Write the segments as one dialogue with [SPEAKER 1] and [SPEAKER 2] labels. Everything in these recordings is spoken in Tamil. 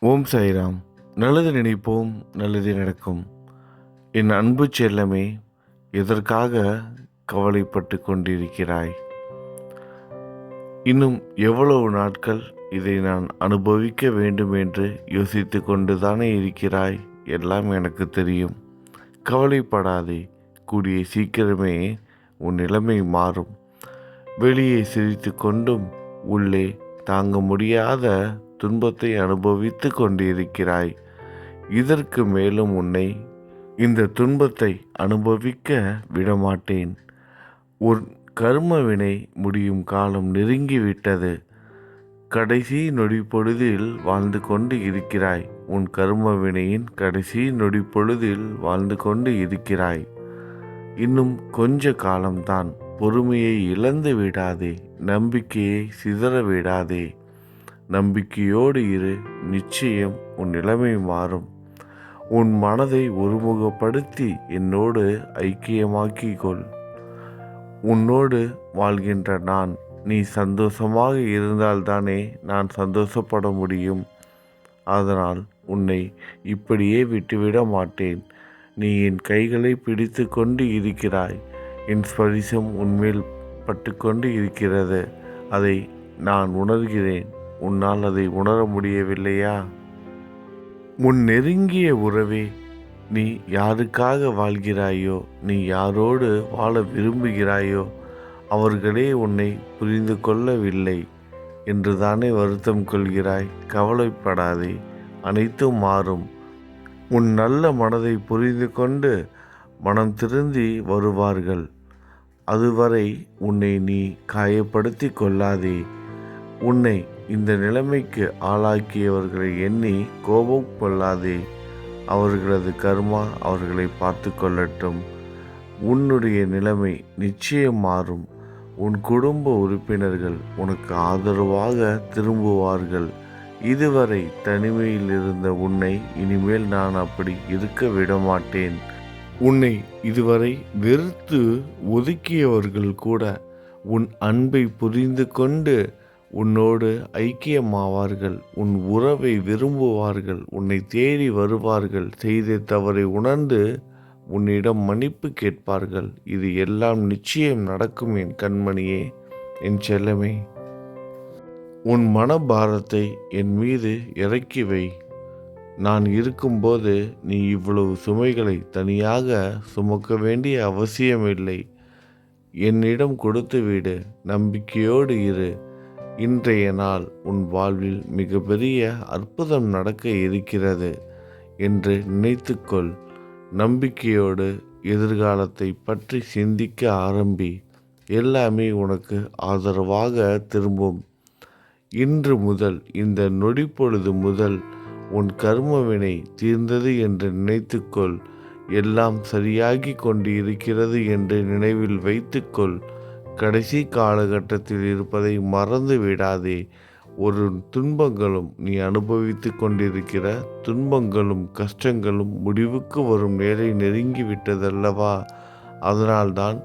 [SPEAKER 1] ஓம் சாய்ராம். நல்லது நினைப்போம் நல்லது நடக்கும். என் அன்பு செல்லமே எதற்காக கவலைப்பட்டு கொண்டிருக்கிறாய்? இன்னும் எவ்வளவு நாட்கள் இதை நான் அனுபவிக்க வேண்டும் என்று யோசித்து கொண்டுதானே இருக்கிறாய்? எல்லாம் எனக்கு தெரியும். கவலைப்படாதே கூடிய சீக்கிரமே உன் நிலைமை மாறும். வெளியே சிரித்து கொண்டும் உள்ளே தாங்க முடியாத துன்பத்தை அனுபவித்து கொண்டிருக்கிறாய். இதற்கு மேலும் உன்னை இந்த துன்பத்தை அனுபவிக்க விடமாட்டேன். உன் கர்மவினை முடியும் காலம் நெருங்கிவிட்டது. கடைசி நொடிப்பொழுதில் வாழ்ந்து கொண்டு இருக்கிறாய். உன் கர்மவினையின் கடைசி நொடி பொழுதில் வாழ்ந்து கொண்டு இருக்கிறாய். இன்னும் கொஞ்ச காலம்தான். பொறுமையை இழந்து விடாதே. நம்பிக்கையை சிதற விடாதே. நம்பிக்கையோடு இரு நிச்சயம் உன் நிலைமை மாறும். உன் மனதை ஒருமுகப்படுத்தி என்னோடு ஐக்கியமாக்கிக் கொள் உன்னோடு வாழ்கின்ற நான் நீ சந்தோஷமாக இருந்தால்தானே நான் சந்தோஷப்பட முடியும். அதனால் உன்னை இப்படியே விட்டுவிட மாட்டேன். நீ என் கைகளை பிடித்து கொண்டு இருக்கிறாய். என் ஸ்பரிசம் உன்மேல் பட்டுக்கொண்டு இருக்கிறது. அதை நான் உணர்கிறேன். உன்னால் அதை உணர முடியவில்லையா? உன் நெருங்கிய உறவே நீ யாருக்காக வாழ்கிறாயோ நீ யாரோடு வாழ விரும்புகிறாயோ அவர்களே உன்னை புரிந்து கொள்ளவில்லை என்று தானே வருத்தம் கொள்கிறாய். கவலைப்படாதே அனைத்தும் மாறும். உன் நல்ல மனதை புரிந்து கொண்டு மனம் திருந்தி வருவார்கள். அதுவரை உன்னை நீ காயப்படுத்தி கொள்ளாதே. உன்னை இந்த நிலைமைக்கு ஆளாக்கியவர்களை எண்ணி கோபம் கொள்ளாதே. அவர்களது கர்மா அவர்களை பார்த்து கொள்ளட்டும். உன்னுடைய நிலைமை நிச்சயம் மாறும். உன் குடும்ப உறுப்பினர்கள் உனக்கு ஆதரவாக திரும்புவார்கள். இதுவரை தனிமையில் இருந்த உன்னை இனிமேல் நான் அப்படி இருக்க விட மாட்டேன் உன்னை இதுவரை வெறுத்து ஒதுக்கியவர்கள் கூட உன் அன்பை புரிந்து கொண்டு உன்னோடு ஐக்கியமாவார்கள். உன் உறவை விரும்புவார்கள். உன்னை தேடி வருவார்கள். செய்த தவறை உணர்ந்து உன்னிடம் மன்னிப்பு கேட்பார்கள். இது எல்லாம் நிச்சயம் நடக்கும் என் கண்மணியே என் செல்லமே. உன் மனபாரத்தை என் மீது இறக்கி வை. நான் இருக்கும்போது நீ இவ்வளவு சுமைகளை தனியாக சுமக்க வேண்டிய அவசியமில்லை. என்னிடம் கொடுத்து விடு. நம்பிக்கையோடு இரு. இன்றைய நாள் உன் வாழ்வில் மிகப்பெரிய அற்புதம் நடக்க இருக்கிறது என்று நினைத்துக்கொள். நம்பிக்கையோடு எதிர்காலத்தை பற்றி சிந்திக்க ஆரம்பி எல்லாமே உனக்கு ஆதரவாக திரும்பும். இன்று முதல் இந்த நொடி பொழுது முதல் உன் கர்மவினை தீர்ந்தது என்று நினைத்துக்கொள். எல்லாம் சரியாகி கொண்டு இருக்கிறது என்று நினைவில் வைத்துக்கொள். கடைசி காலகட்டத்தில் இருப்பதை மறந்து விடாதே. ஒரு துன்பங்களும் நீ அனுபவித்து கொண்டிருக்கிற துன்பங்களும் கஷ்டங்களும் முடிவுக்கு வரும் நேரை நெருங்கி விட்டதல்லவா? அதனால்தான்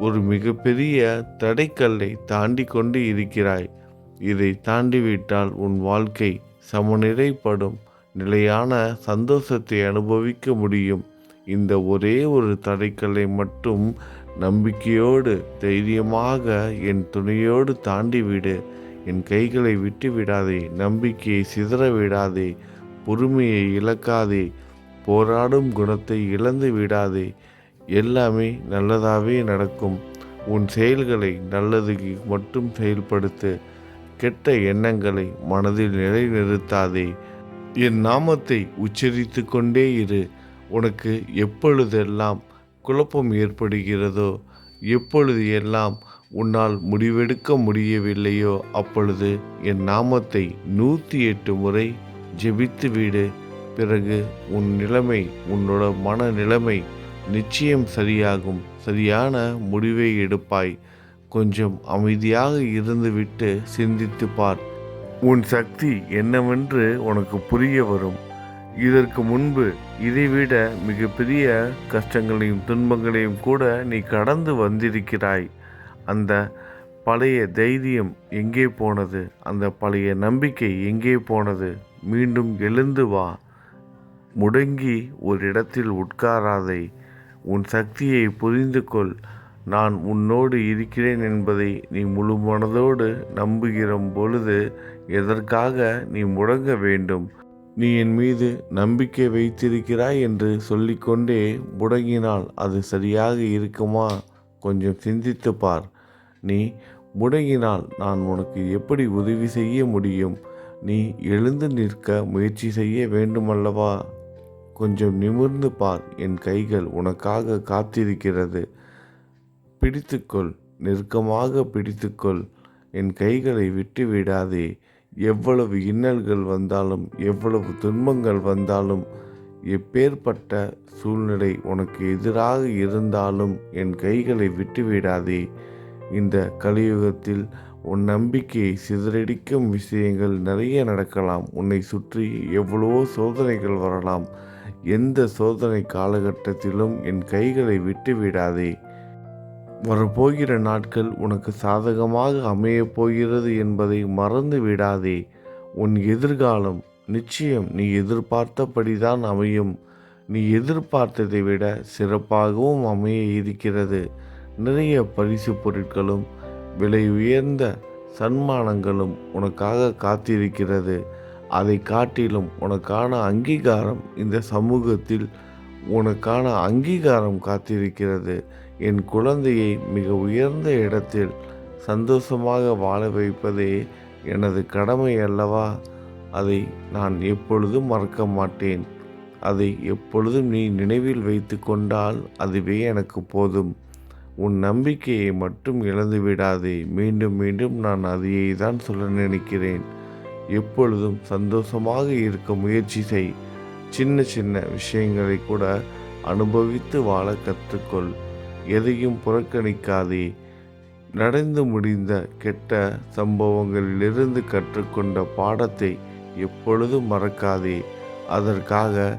[SPEAKER 1] ஒரு மிகப்பெரிய தடைக்கல்லை தாண்டி கொண்டு இருக்கிறாய். இதை தாண்டிவிட்டால் உன் வாழ்க்கை சமநிலைப்படும். நிலையான சந்தோஷத்தை அனுபவிக்க முடியும். இந்த ஒரே ஒரு தடைக்கல்லை மட்டும் நம்பிக்கையோடு தைரியமாக என் துணையோடு தாண்டி விடு. என் கைகளை விட்டு விடாதே நம்பிக்கையை சிதற விடாதே பொறுமையை இழக்காதே போராடும் குணத்தை இழந்து விடாதே. எல்லாமே நல்லதாகவே நடக்கும். உன் செயல்களை நல்லதுக்கு மட்டும் செயல்படுத்து. கெட்ட எண்ணங்களை மனதில் நிலைநிறுத்தாதே. என் நாமத்தை உச்சரித்து கொண்டே இரு. உனக்கு எப்பொழுதெல்லாம் குழப்பம் ஏற்படுகிறதோ? எப்பொழுது எல்லாம் உன்னால் முடிவெடுக்க முடியவில்லையோ? அப்பொழுது என் நாமத்தை நூற்றி எட்டு முறை ஜெபித்து விடு. பிறகு உன் நிலைமை உன்னோட மன நிலைமை நிச்சயம் சரியாகும். சரியான முடிவை எடுப்பாய். கொஞ்சம் அமைதியாக இருந்துவிட்டு சிந்தித்து பார். உன் சக்தி என்னவென்று உனக்கு புரிய வரும். இதற்கு முன்பு இதைவிட மிகப்பெரிய கஷ்டங்களையும் துன்பங்களையும் கூட நீ கடந்து வந்திருக்கிறாய். அந்த பழைய தைரியம் எங்கே போனது? அந்த பழைய நம்பிக்கை எங்கே போனது? மீண்டும் எழுந்து வா. முடங்கி ஒரு இடத்தில் உட்காராதை. உன் சக்தியை புரிந்து கொள் நான் உன்னோடு இருக்கிறேன் என்பதை நீ முழு மனதோடு நம்புகிற பொழுது எதற்காக நீ முடங்க வேண்டும்? நீ என் மீது நம்பிக்கை வைத்திருக்கிறாய் என்று சொல்லிக்கொண்டே முடங்கினால் அது சரியாக இருக்குமா? கொஞ்சம் சிந்தித்து பார். நீ முடங்கினால் நான் உனக்கு எப்படி உதவி செய்ய முடியும்? நீ எழுந்து நிற்க முயற்சி செய்ய வேண்டுமல்லவா? கொஞ்சம் நிமிர்ந்து பார். என் கைகள் உனக்காக காத்திருக்கிறது. பிடித்துக்கொள். நெருக்கமாக பிடித்துக்கொள். என் கைகளை விட்டு விடாதே எவ்வளவு இன்னல்கள் வந்தாலும் எவ்வளவு துன்பங்கள் வந்தாலும் எப்பேற்பட்ட சூழ்நிலை உனக்கு எதிராக இருந்தாலும் என் கைகளை விட்டு விடாதே இந்த கலியுகத்தில் உன் நம்பிக்கையை சிதறடிக்கும் விஷயங்கள் நிறைய நடக்கலாம். உன்னை சுற்றி எவ்வளவோ சோதனைகள் வரலாம். எந்த சோதனை காலகட்டத்திலும் என் கைகளை விட்டு விடாதே வரப்போகிற நாட்கள் உனக்கு சாதகமாக அமையப் போகிறது என்பதை மறந்து விடாதே. உன் எதிர்காலம் நிச்சயம் நீ எதிர்பார்த்தபடிதான் அமையும். நீ எதிர்பார்த்ததை விட சிறப்பாகவும் அமைய இருக்கிறது. நிறைய பரிசு பொருட்களும் விலை உயர்ந்த சன்மானங்களும் உனக்காக காத்திருக்கிறது. அதை காட்டிலும் உனக்கான அங்கீகாரம் இந்த சமூகத்தில் உனக்கான அங்கீகாரம் காத்திருக்கிறது. என் குழந்தையை மிக உயர்ந்த இடத்தில் சந்தோஷமாக வாழ வைப்பதே எனது கடமை அல்லவா? அதை நான் எப்பொழுதும் மறக்க மாட்டேன். அதை எப்பொழுதும் நீ நினைவில் வைத்து கொண்டால் அதுவே எனக்கு போதும். உன் நம்பிக்கையை மட்டும் இழந்து விடாதே. மீண்டும் மீண்டும் நான் அதையே தான் சொல்ல நினைக்கிறேன். எப்பொழுதும் சந்தோஷமாக இருக்க முயற்சி செய். சின்ன சின்ன விஷயங்களை கூட அனுபவித்து வாழ கற்றுக்கொள். எதையும் புறக்கணிக்காதே. நடந்து முடிந்த கெட்ட சம்பவங்களிலிருந்து கற்றுக்கொண்ட பாடத்தை எப்பொழுதும் மறக்காதே. அதற்காக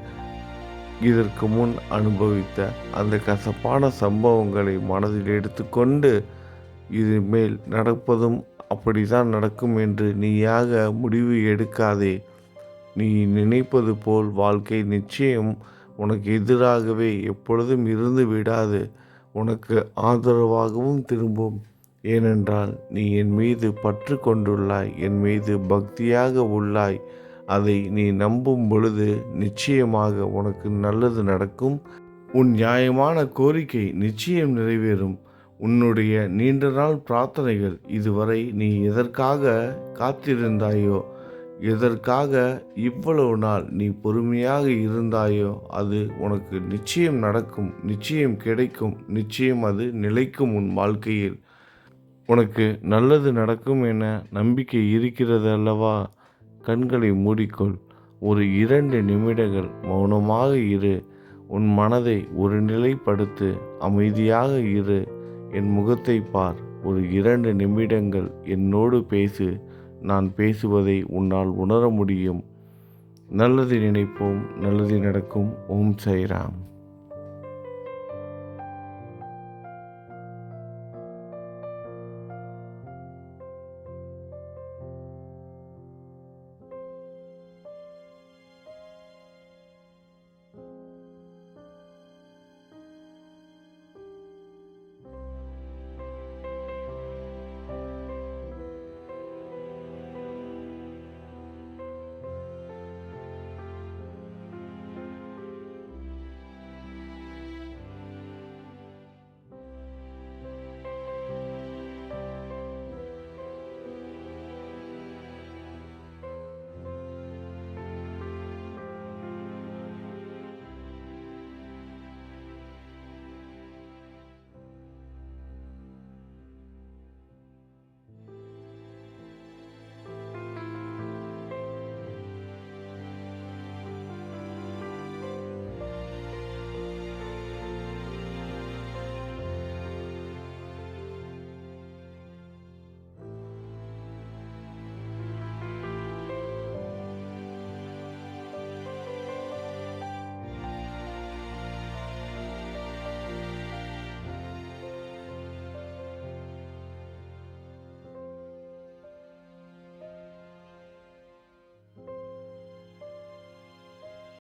[SPEAKER 1] இதற்கு முன் அனுபவித்த அந்த கசப்பான சம்பவங்களை மனதில் எடுத்துக்கொண்டு இது மேல் நடப்பதும் அப்படிதான் நடக்கும் என்று நீயாக முடிவு எடுக்காதே. நீ நினைப்பது போல் வாழ்க்கை நிச்சயம் உனக்கு எதிராகவே எப்பொழுதும் இருந்து விடாது. உனக்கு ஆதரவாகவும் திரும்பும். ஏனென்றால் நீ என் மீது பற்று கொண்டுள்ளாய் என் மீது பக்தியாக உள்ளாய். அதை நீ நம்பும் பொழுது நிச்சயமாக உனக்கு நல்லது நடக்கும். உன் நியாயமான கோரிக்கை நிச்சயம் நிறைவேறும். உன்னுடைய நீண்ட நாள் பிரார்த்தனைகள் இதுவரை நீ எதற்காக காத்திருந்தாயோ எதற்காக இவ்வளவு நாள் நீ பொறுமையாக இருந்தாயோ அது உனக்கு நிச்சயம் நடக்கும் நிச்சயம் கிடைக்கும் நிச்சயம் அது நிலைக்கும் உன் வாழ்க்கையில். உனக்கு நல்லது நடக்கும் என நம்பிக்கை இருக்கிறது அல்லவா? கண்களை மூடிக்கொள். ஒரு இரண்டு நிமிடங்கள் மௌனமாக இரு. உன் மனதை ஒரு நிலைப்படுத்து. அமைதியாக இரு. என் முகத்தை பார். ஒரு இரண்டு நிமிடங்கள் என்னோடு பேசு. நான் பேசுவதை உன்னால் உணர முடியும். நல்லது நினைப்போம் நல்லது நடக்கும். ஓம் சைராம்